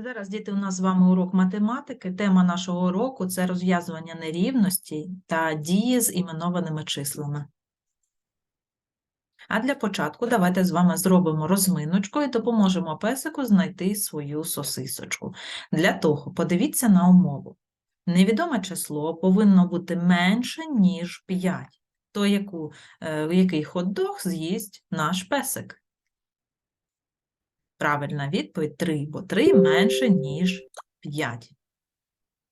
Зараз, діти, у нас з вами урок математики. Тема нашого уроку – це розв'язування нерівностей та дії з іменованими числами. А для початку давайте з вами зробимо розминочку і допоможемо песику знайти свою сосисочку. Для того подивіться на умову. Невідоме число повинно бути менше, ніж 5. То яку, е, який хот-дог з'їсть наш песик? Правильна відповідь 3, бо 3 менше, ніж 5.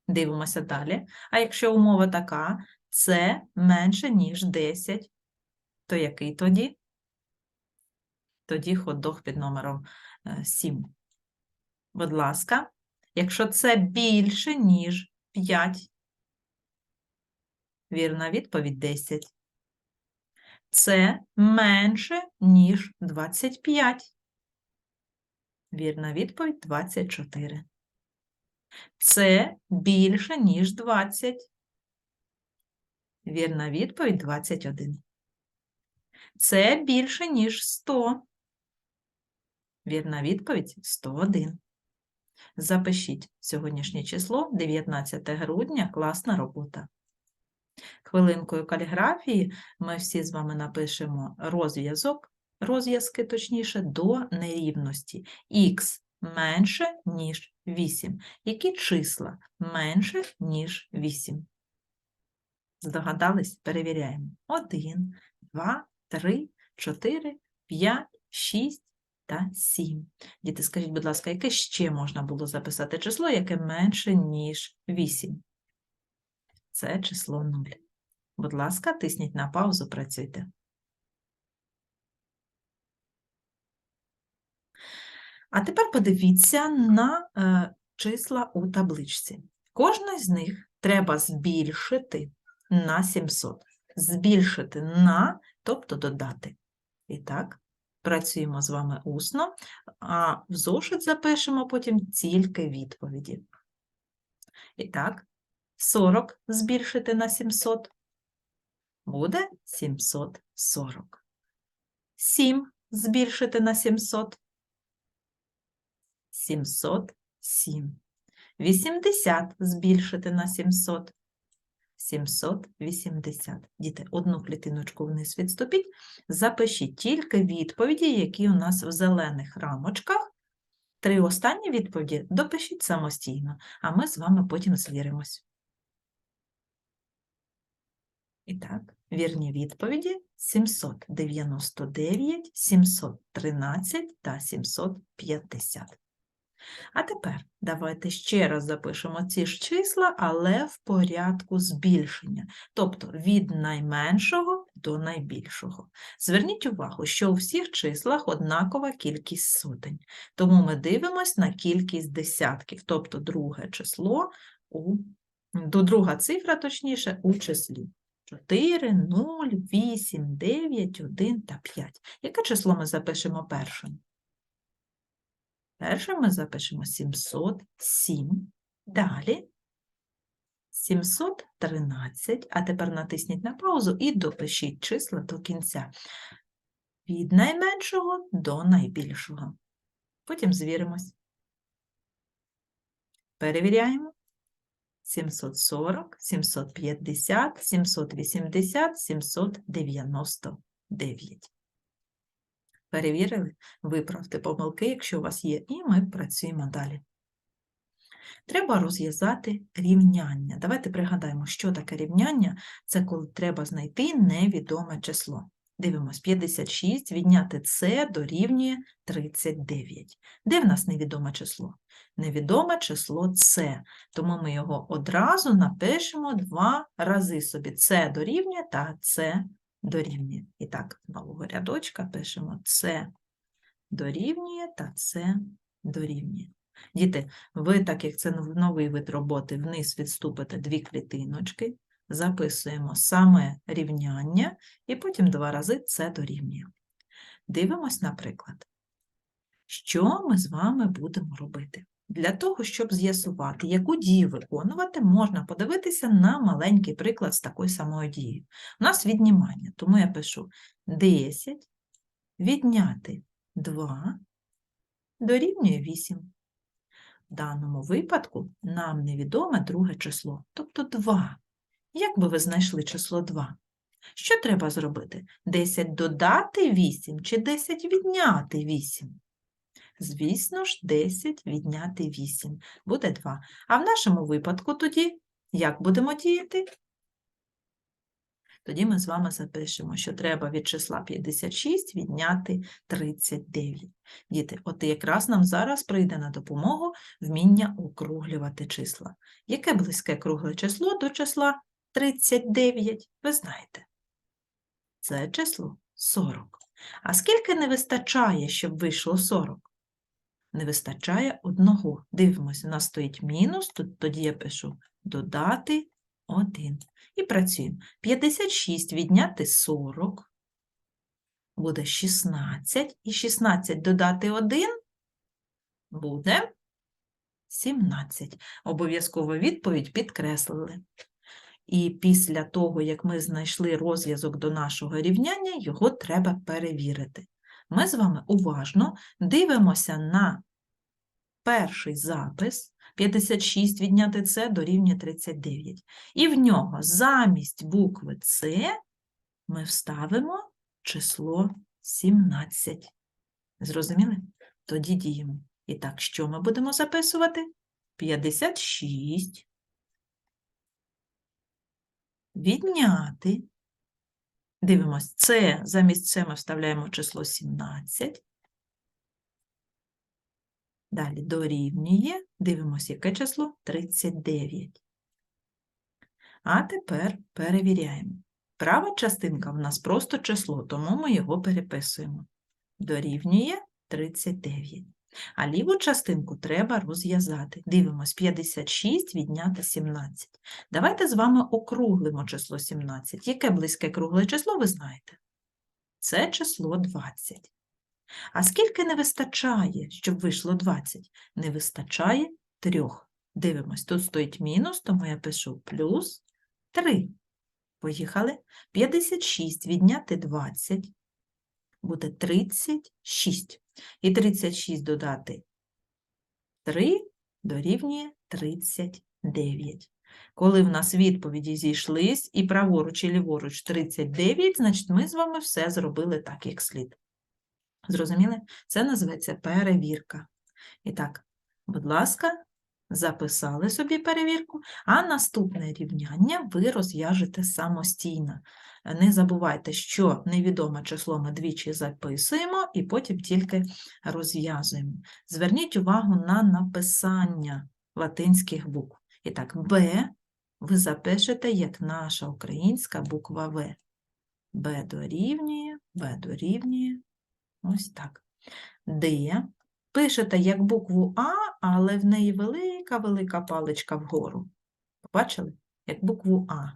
Дивимося далі. А якщо умова така, це менше, ніж 10, то який тоді? Тоді хот-дог під номером 7. Будь ласка, якщо це більше, ніж 5, вірна відповідь 10. Це менше, ніж 25. Вірна відповідь 24. Це більше, ніж 20. Вірна відповідь 21. Це більше, ніж 100. Вірна відповідь 101. Запишіть сьогоднішнє число 19 грудня. Класна робота. Хвилинкою каліграфії ми всі з вами напишемо розв'язок розв'язки, точніше, до нерівності. Х менше, ніж 8. Які числа менше, ніж 8? Здогадались? Перевіряємо. 1, 2, 3, 4, 5, 6 та 7. Діти, скажіть, будь ласка, яке ще можна було записати число, яке менше, ніж 8? Це число 0. Будь ласка, тисніть на паузу, працюйте. А тепер подивіться на е, числа у табличці. Кожне з них треба збільшити на 700. Збільшити на, тобто додати. І так, працюємо з вами усно, а в зошит запишемо потім тільки відповіді. І так, 40 збільшити на 700 буде 740. 7 збільшити на 700 707. 80 збільшити на 700. 780. Діти, одну клітиночку вниз відступіть. Запишіть тільки відповіді, які у нас в зелених рамочках. Три останні відповіді допишіть самостійно, а ми з вами потім звіримось. І так, вірні відповіді 799, 713 та 750. А тепер давайте ще раз запишемо ці ж числа, але в порядку збільшення, тобто від найменшого до найбільшого. Зверніть увагу, що у всіх числах однакова кількість сотень, тому ми дивимося на кількість десятків, тобто друге число у до друга цифра, точніше, у числі. 4, 0, 8, 9, 1 та 5. Яке число ми запишемо першим? Перше ми запишемо 707. Далі 713, а тепер натисніть на паузу і допишіть числа до кінця. Від найменшого до найбільшого. Потім звіримось. Перевіряємо. 740, 750, 780, 799. Перевірили, виправте помилки, якщо у вас є, і ми працюємо далі. Треба розв'язати рівняння. Давайте пригадаємо, що таке рівняння. Це коли треба знайти невідоме число. Дивимось, 56 відняти це дорівнює 39. Де в нас невідоме число? Невідоме число це, тому ми його одразу напишемо два рази собі. Це дорівнює та це дорівнює. І так, з нового рядочка пишемо це дорівнює та це дорівнює. Діти, ви, так як це новий вид роботи, вниз відступите дві клітиночки, записуємо саме рівняння, і потім два рази це дорівнює. Дивимось, наприклад, що ми з вами будемо робити. Для того, щоб з'ясувати, яку дію виконувати, можна подивитися на маленький приклад з такою самою дією. У нас віднімання, тому я пишу 10 відняти 2 дорівнює 8. В даному випадку нам невідоме друге число, тобто 2. Як би ви знайшли число 2? Що треба зробити? 10 додати 8 чи 10 відняти 8? Звісно ж, 10 відняти 8 буде 2. А в нашому випадку тоді як будемо діяти? Тоді ми з вами запишемо, що треба від числа 56 відняти 39. Діти, от якраз нам зараз прийде на допомогу вміння округлювати числа. Яке близьке кругле число до числа 39? Ви знаєте. Це число 40. А скільки не вистачає, щоб вийшло 40? Не вистачає одного. Дивимося, у нас стоїть мінус, тоді я пишу додати 1. І працюємо. 56 відняти 40 буде 16. І 16 додати 1 буде 17. Обов'язково відповідь підкреслили. І після того, як ми знайшли розв'язок до нашого рівняння, його треба перевірити. Ми з вами уважно дивимося на перший запис 56 відняти С дорівнює 39. І в нього замість букви С ми вставимо число 17. Зрозуміли? Тоді діємо. І так, що ми будемо записувати? 56 відняти. Дивимось, це замість це ми вставляємо число 17. Далі дорівнює, дивимося, яке число 39. А тепер перевіряємо. Права частинка в нас просто число, тому ми його переписуємо. Дорівнює 39. А ліву частинку треба розв'язати. Дивимось, 56 відняти 17. Давайте з вами округлимо число 17. Яке близьке кругле число, ви знаєте? Це число 20. А скільки не вистачає, щоб вийшло 20? Не вистачає 3. Дивимось, тут стоїть мінус, тому я пишу плюс 3. Поїхали. 56 відняти 20 буде 36. І 36 додати 3 дорівнює 39. Коли в нас відповіді зійшлись і праворуч і ліворуч 39, значить ми з вами все зробили так, як слід. Зрозуміли? Це називається перевірка. І так, будь ласка, записали собі перевірку, а наступне рівняння ви розв'яжете самостійно. Не забувайте, що невідоме число ми двічі записуємо і потім тільки розв'язуємо. Зверніть увагу на написання латинських букв. І так, Б ви запишете як наша українська буква В. Б дорівнює, Б дорівнює, ось так. Д пишете як букву А, але в неї велика-велика паличка вгору. Побачили? Як букву А.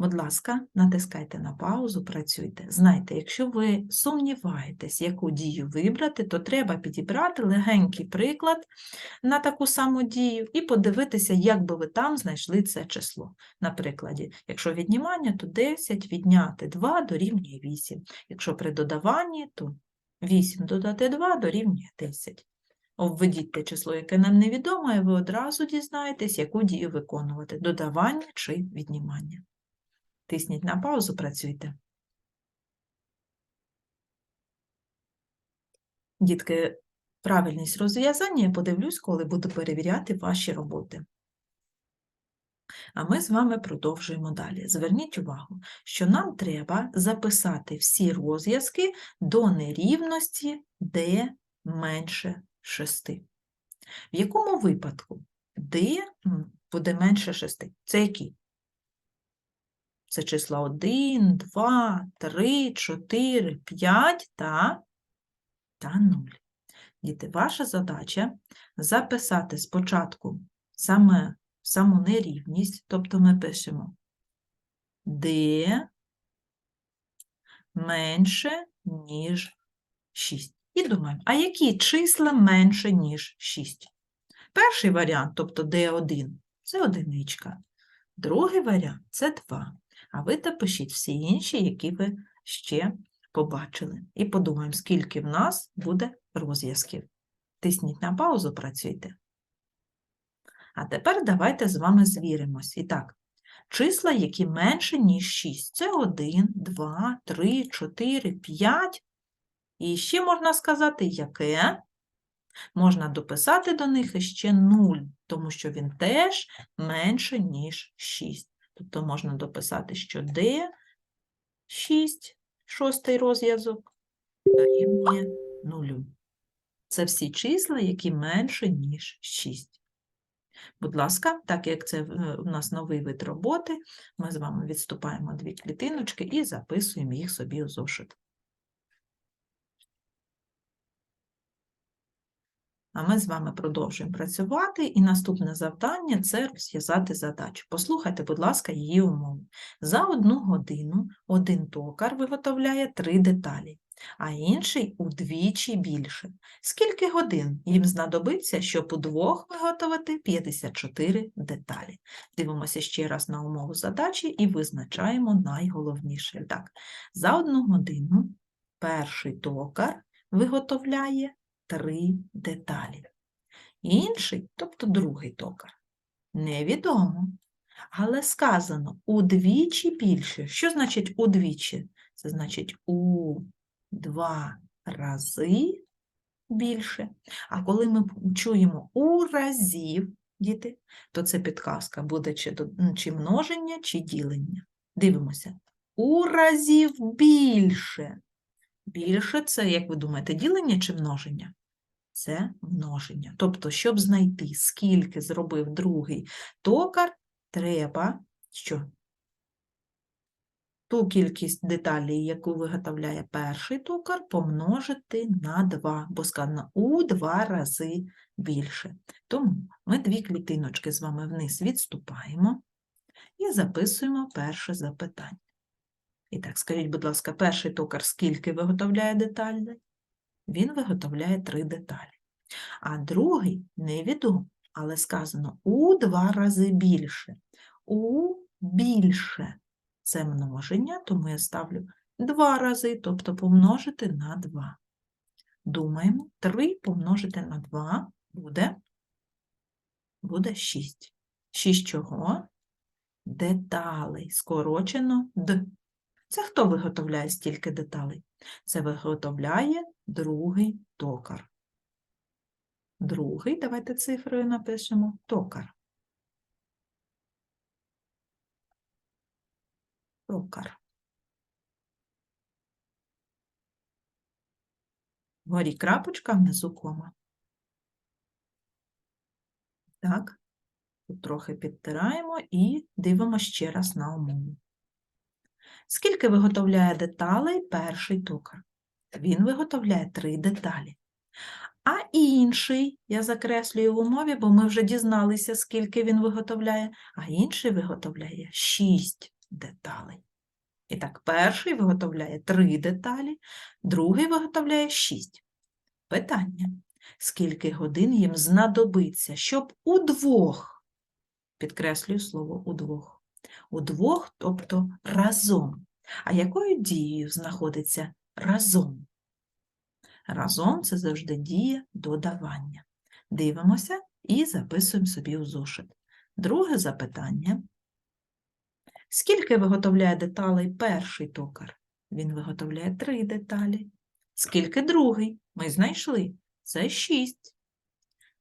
Будь ласка, натискайте на паузу, працюйте. Знайте, якщо ви сумніваєтесь, яку дію вибрати, то треба підібрати легенький приклад на таку саму дію і подивитися, як би ви там знайшли це число. На прикладі, якщо віднімання, то 10 відняти 2 дорівнює 8. Якщо при додаванні, то 8 додати 2 дорівнює 10. Обведіть те число, яке нам невідомо, і ви одразу дізнаєтесь, яку дію виконувати – додавання чи віднімання. Тисніть на паузу, працюйте. Дітки, правильність розв'язання я подивлюсь, коли буду перевіряти ваші роботи. А ми з вами продовжуємо далі. Зверніть увагу, що нам треба записати всі розв'язки до нерівності d менше 6. В якому випадку d буде менше 6? Це які? Це числа 1, 2, 3, 4, 5 та, та 0. Діти, ваша задача записати спочатку саме саму нерівність, тобто ми пишемо d менше, ніж 6. І думаємо, а які числа менше, ніж 6? Перший варіант, тобто d1, це одиничка. Другий варіант це 2. А ви допишіть всі інші, які ви ще побачили. І подумаємо, скільки в нас буде розв'язків. Тисніть на паузу, працюйте. А тепер давайте з вами звіримось. І так, числа, які менше, ніж 6. Це 1, 2, 3, 4, 5. І ще можна сказати, яке? Можна дописати до них іще 0, тому що він теж менше, ніж 6. Тобто можна дописати, що D 6, шостий розв'язок, дорівнює 0. Це всі числа, які менше, ніж 6. Будь ласка, так як це е, у нас новий вид роботи, ми з вами відступаємо дві клітиночки і записуємо їх собі у зошит. А ми з вами продовжуємо працювати, і наступне завдання це розв'язати задачу. Послухайте, будь ласка, її умови. За одну годину один токар виготовляє три деталі, а інший удвічі більше. Скільки годин їм знадобиться, щоб удвох виготовити 54 деталі? Дивимося ще раз на умову задачі і визначаємо найголовніше. Так, за одну годину перший токар виготовляє три деталі. Інший, тобто другий токар, невідомо. Але сказано удвічі більше. Що значить удвічі? Це значить у два рази більше. А коли ми чуємо у разів, діти, то це підказка буде чи, чи множення, чи ділення. Дивимося. У разів більше. Більше це, як ви думаєте, ділення чи множення? Це множення. Тобто, щоб знайти, скільки зробив другий токар, треба що? Ту кількість деталей, яку виготовляє перший токар, помножити на 2, бо сказано у два рази більше. Тому ми дві клітиночки з вами вниз відступаємо і записуємо перше запитання. І так, скажіть, будь ласка, перший токар скільки виготовляє деталей? Він виготовляє три деталі. А другий невідомо, але сказано у два рази більше. У більше це множення, тому я ставлю два рази, тобто помножити на 2. Думаємо, 3 помножити на 2 буде, буде 6. 6 чого? Деталей, скорочено Д. Це хто виготовляє стільки деталей? Це виготовляє другий токар. Другий, давайте цифрою напишемо, токар. Токар. Вгорі крапочка, внизу кома. Так, тут трохи підтираємо і дивимося ще раз на умову. Скільки виготовляє деталей перший токар? Він виготовляє три деталі. А інший, я закреслюю в умові, бо ми вже дізналися, скільки він виготовляє, а інший виготовляє 6 деталей. І так, перший виготовляє 3 деталі, другий виготовляє 6. Питання. Скільки годин їм знадобиться, щоб удвох, підкреслюю слово удвох, удвох, тобто разом. А якою дією знаходиться разом? Разом це завжди дія додавання. Дивимося і записуємо собі у зошит. Друге запитання. Скільки виготовляє деталей перший токар? Він виготовляє три деталі. Скільки другий? Ми знайшли. Це шість.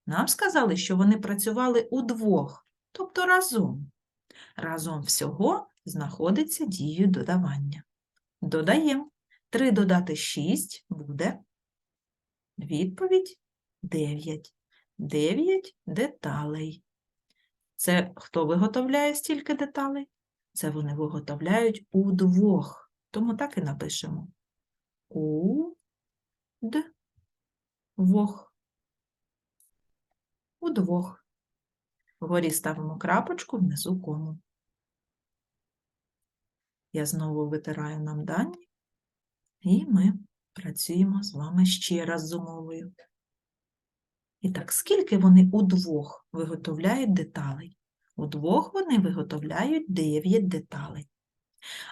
Нам сказали, що вони працювали удвох, тобто разом. Разом всього знаходиться дією додавання. Додаємо. 3 додати 6 буде Відповідь 9. 9 деталей. Це хто виготовляє стільки деталей? Це вони виготовляють удвох. Тому так і напишемо. У д вох. Удвох. Вгорі ставимо крапочку, внизу кому. Я знову витираю нам дані, і ми Працюємо з вами ще раз з умовою. І так, скільки вони удвох виготовляють деталей? Удвох вони виготовляють 9 деталей.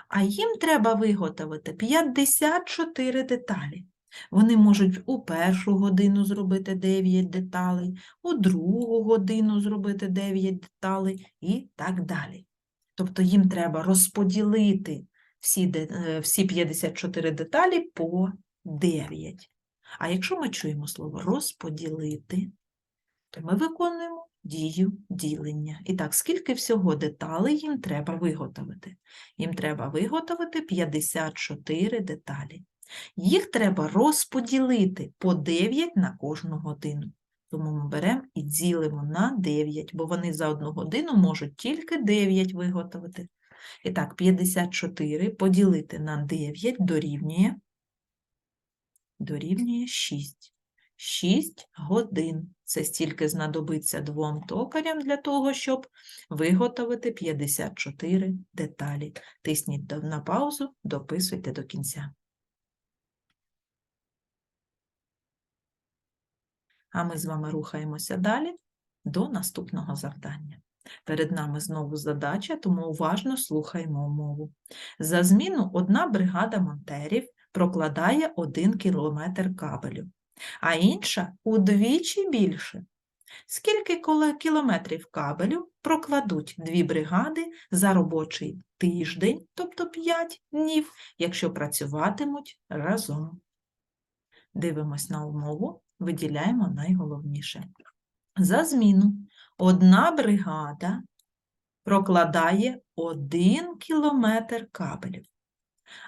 А їм треба виготовити 54 деталі. Вони можуть у першу годину зробити 9 деталей, у другу годину зробити 9 деталей і так далі. Тобто їм треба розподілити всі, е, всі 54 деталі по 9. А якщо ми чуємо слово розподілити, то ми виконуємо дію ділення. І так, скільки всього деталей їм треба виготовити? Їм треба виготовити 54 деталі. Їх треба розподілити по 9 на кожну годину. Тому ми беремо і ділимо на 9, бо вони за одну годину можуть тільки 9 виготовити. І так, 54 поділити на 9 дорівнює, дорівнює 6. 6 годин. Це стільки знадобиться двом токарям для того, щоб виготовити 54 деталі. Тисніть на паузу, дописуйте до кінця. А ми з вами рухаємося далі до наступного завдання. Перед нами знову задача, тому уважно слухаємо умову. За зміну одна бригада монтерів прокладає 1 кілометр кабелю, а інша удвічі більше. Скільки кілометрів кабелю прокладуть дві бригади за робочий тиждень, тобто 5 днів, якщо працюватимуть разом? Дивимось на умову, виділяємо найголовніше. За зміну одна бригада прокладає 1 кілометр кабелів,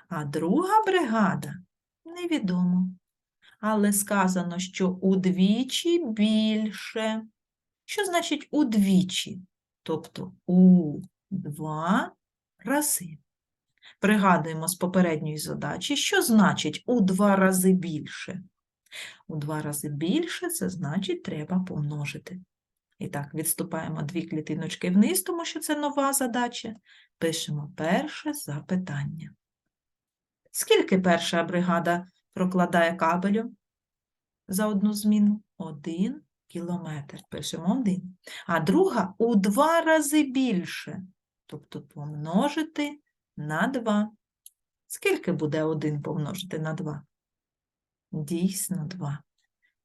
а друга бригада невідомо. Але сказано, що удвічі більше. Що значить удвічі? Тобто у два рази. Пригадуємо з попередньої задачі, що значить у два рази більше. У два рази більше це значить треба помножити. І так, відступаємо дві клітиночки вниз, тому що це нова задача. Пишемо перше запитання. Скільки перша бригада прокладає кабелю за одну зміну? Один кілометр. Пишемо один. А друга у два рази більше. Тобто помножити на 2. Скільки буде 1 помножити на 2? Дійсно 2.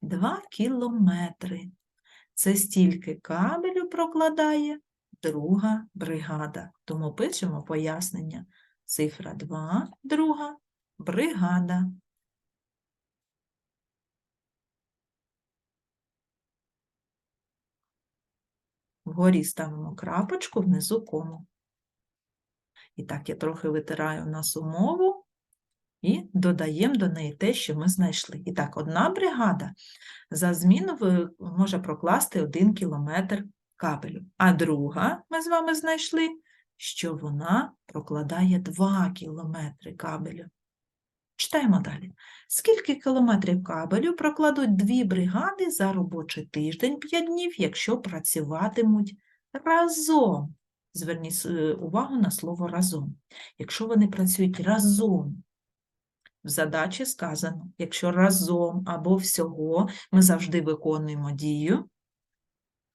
2 кілометри. Це стільки кабелю прокладає друга бригада. Тому пишемо пояснення. Цифра 2, друга бригада. Вгорі ставимо крапочку, внизу кому. І так, я трохи витираю нас умову і додаємо до неї те, що ми знайшли. І так, одна бригада за зміну може прокласти 1 кілометр кабелю, а друга, ми з вами знайшли, що вона прокладає 2 кілометри кабелю. Читаємо далі. Скільки кілометрів кабелю прокладуть дві бригади за робочий тиждень 5 днів, якщо працюватимуть разом? Зверніть увагу на слово разом. Якщо вони працюють разом, в задачі сказано, якщо разом або всього, ми завжди виконуємо дію,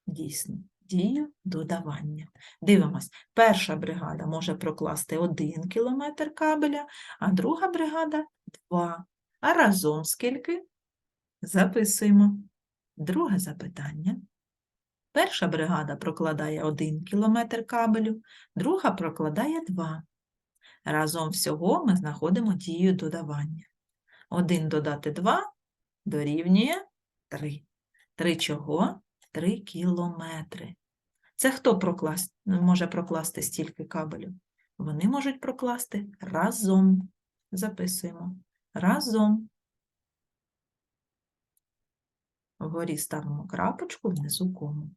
дійсно, дію додавання. Дивимось, перша бригада може прокласти 1 кілометр кабеля, а друга бригада 2. А разом скільки? Записуємо. Друге запитання. Перша бригада прокладає 1 кілометр кабелю, друга прокладає 2. Разом всього ми знаходимо дію додавання. 1 додати 2 дорівнює 3. 3 чого? 3 кілометри. Це хто проклас... може прокласти стільки кабелю? Вони можуть прокласти разом. Записуємо. Разом. Вгорі ставимо крапочку, внизу кому.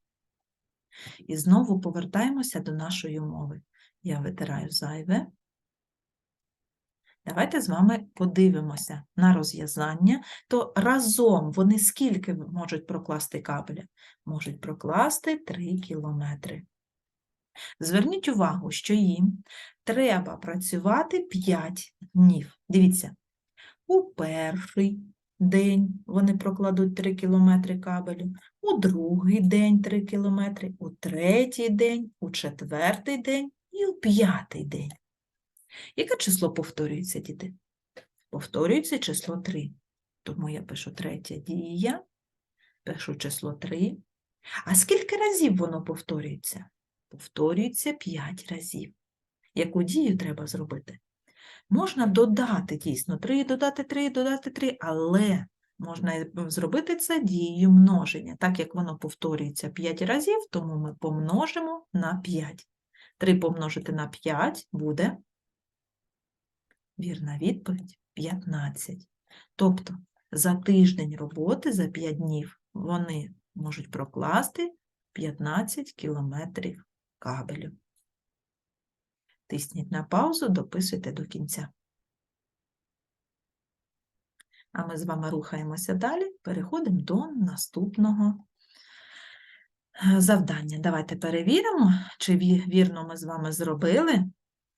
І знову повертаємося до нашої мови. Я витираю зайве. Давайте з вами подивимося на розв'язання. То разом вони скільки можуть прокласти кабеля? Можуть прокласти 3 кілометри. Зверніть увагу, що їм треба працювати 5 днів. Дивіться, у перший день вони прокладуть 3 кілометри кабелю, у другий день 3 кілометри, у третій день, у четвертий день і у п'ятий день. Яке число повторюється, діти? Повторюється число 3. Тому я пишу третя дія, пишу число 3. А скільки разів воно повторюється? Повторюється 5 разів. Яку дію треба зробити? Можна додати дійсно 3, додати 3, додати 3, але можна зробити це дією множення. Так як воно повторюється 5 разів, тому ми помножимо на 5. 3 помножити на 5 буде вірна відповідь 15. Тобто за тиждень роботи, за 5 днів, вони можуть прокласти 15 кілометрів кабелю. Тисніть на паузу, дописуйте до кінця. А ми з вами рухаємося далі, переходимо до наступного е, завдання. Давайте перевіримо, чи вірно ми з вами зробили.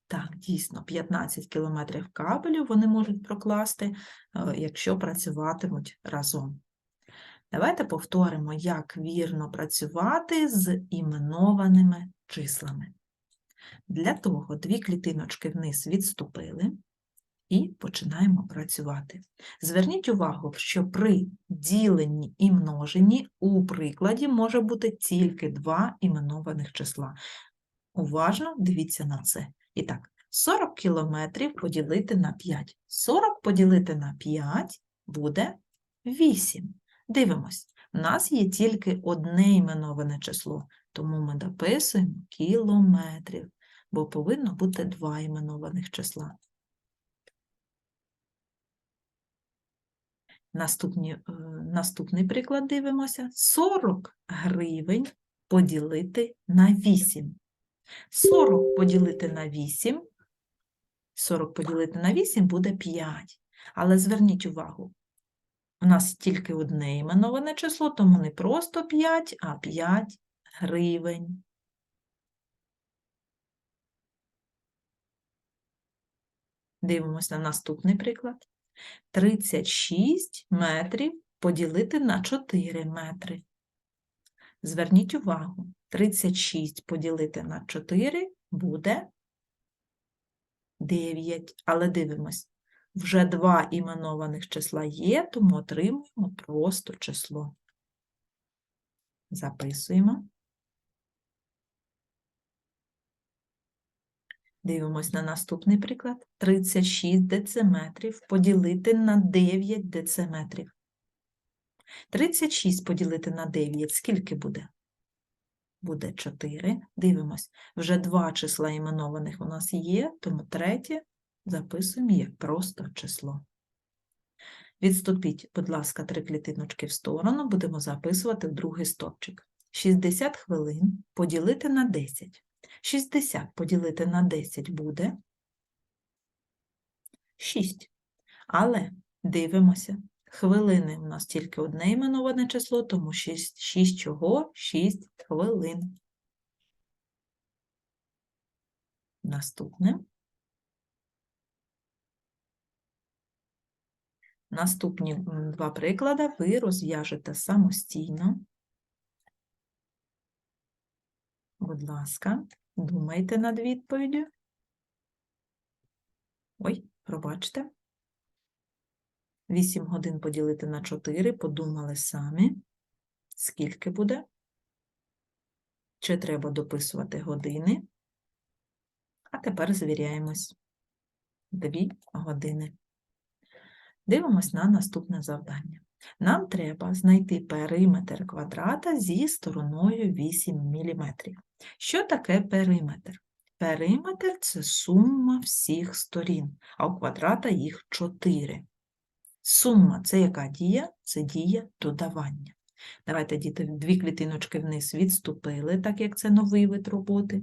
Так, дійсно, 15 кілометрів кабелю вони можуть прокласти, е, якщо працюватимуть разом. Давайте повторимо, як вірно працювати з іменованими числами. Для того дві клітиночки вниз відступили і починаємо працювати. Зверніть увагу, що при діленні і множенні у прикладі може бути тільки два іменованих числа. Уважно дивіться на це. І так, 40 кілометрів поділити на 5. 40 поділити на 5 буде 8. Дивимось, у нас є тільки одне іменоване число, тому ми дописуємо кілометрів, бо повинно бути два іменованих числа. Наступні, е, наступний приклад дивимося. 40 гривень поділити на 8. 40 поділити на 8. 40 поділити на 8 буде 5. Але зверніть увагу, у нас тільки одне іменоване число, тому не просто 5, а 5 гривень. Дивимося на наступний приклад. 36 метрів поділити на 4 метри. Зверніть увагу, 36 поділити на 4 буде 9. Але дивимось, вже два іменованих числа є, тому отримуємо просто число. Записуємо. Дивимось на наступний приклад. 36 дециметрів поділити на 9 дециметрів. 36 поділити на 9 скільки буде? Буде 4. Дивимось, вже два числа іменованих у нас є, тому третє записуємо як просто число. Відступіть, будь ласка, три клітиночки в сторону, будемо записувати другий стопчик. 60 хвилин поділити на 10. 60 поділити на 10 буде 6. Але дивимося, хвилини у нас тільки одне іменоване число, тому 6, 6 чого? 6 хвилин. Наступне. Наступні два приклади ви розв'яжете самостійно. Будь ласка, думайте над відповіддю. Ой, пробачте. 8 годин поділити на 4, подумали самі. Скільки буде? Чи треба дописувати години? А тепер звіряємось. 2 години. Дивимось на наступне завдання. Нам треба знайти периметр квадрата зі стороною 8 мм. Що таке периметр? Периметр – це сума всіх сторін, а у квадрата їх 4. Сума – це яка дія? Це дія додавання. Давайте, діти, дві клітиночки вниз відступили, так як це новий вид роботи.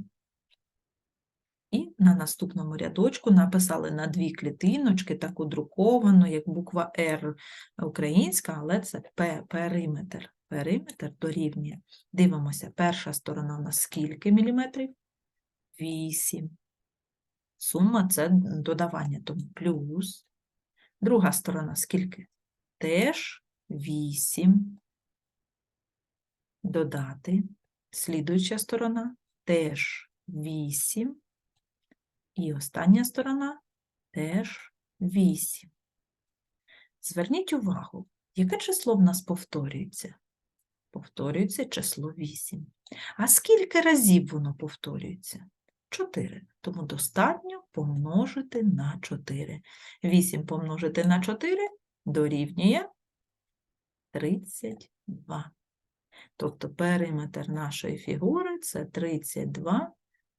І на наступному рядочку написали на дві клітиночки, таку друковану, як буква R українська, але це П, периметр. Периметр дорівнює. Дивимося, перша сторона у нас скільки міліметрів? 8. Сума – це додавання, тому плюс. Друга сторона скільки? Теж 8. Додати. Слідуюча сторона теж 8. І остання сторона теж 8. Зверніть увагу, яке число в нас повторюється? Повторюється число 8. А скільки разів воно повторюється? 4. Тому достатньо помножити на 4. 8 помножити на 4 дорівнює 32. Тобто периметр нашої фігури це 32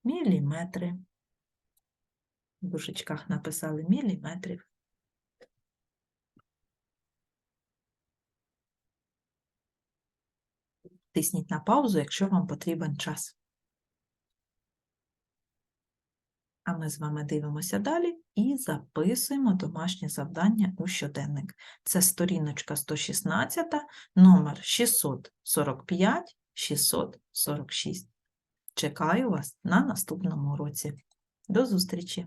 міліметри. В дужечках написали міліметрів. Тисніть на паузу, якщо вам потрібен час. А ми з вами дивимося далі і записуємо домашнє завдання у щоденник. Це сторіночка 116, номер 645-646. Чекаю вас на наступному уроці. До зустрічі!